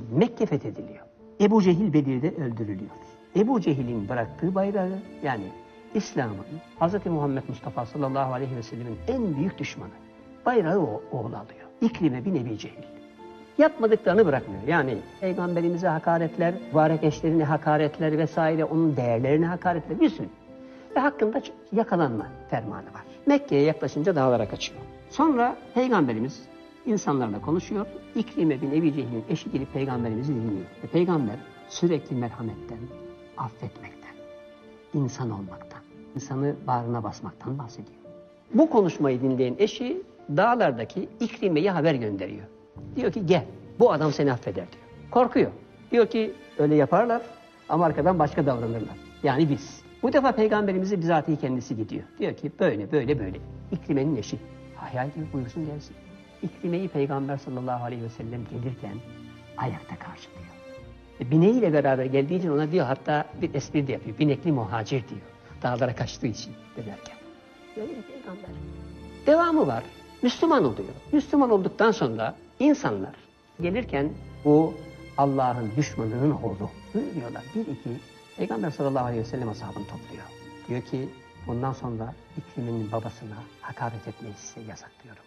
Mekke fethediliyor. Ebu Cehil Bedir'de öldürülüyor. Ebu Cehil'in bıraktığı bayrağı yani İslam'ın Hz. Muhammed Mustafa sallallahu aleyhi ve sellemin en büyük düşmanı. Bayrağı o, oğlu alıyor. İkrime bin Ebi Cehil. Yapmadıklarını bırakmıyor. Yani peygamberimize hakaretler, mübarek eşlerine hakaretler vesaire, onun değerlerine hakaretler bir sürü. Ve hakkında yakalanma fermanı var. Mekke'ye yaklaşınca dağlara kaçıyor. Sonra peygamberimiz insanlarla konuşuyor. İkrime bin Ebi Cehil'in eşi gelip peygamberimizi dinliyor. Ve peygamber sürekli merhametten, affetmekten, insan olmaktan, insanı bağrına basmaktan bahsediyor. Bu konuşmayı dinleyen eşi dağlardaki İkrime'ye haber gönderiyor. Diyor ki gel bu adam seni affeder diyor. Korkuyor. Diyor ki öyle yaparlar ama arkadan başka davranırlar. Yani biz. Bu defa peygamberimizi bizatihi kendisi gidiyor. Diyor ki böyle böyle böyle. İkrime'nin eşi. Hayal diyor buyursun gelsin. İkrime'yi peygamber sallallahu aleyhi ve sellem gelirken ayakta karşılıyor. E, bineğiyle beraber geldiği için ona diyor hatta bir espri de yapıyor. Binekli muhacir diyor. Dağlara kaçtığı için dönerken. Böyle bir peygamber. Devamı var. Müslüman oluyor. Müslüman olduktan sonra insanlar gelirken bu Allah'ın düşmanının oğlu diyorlar. Bir iki Peygamber sallallahu aleyhi ve sellem ashabını topluyor. Diyor ki bundan sonra ikliminin babasına hakaret etmeyi size yasaklıyorum.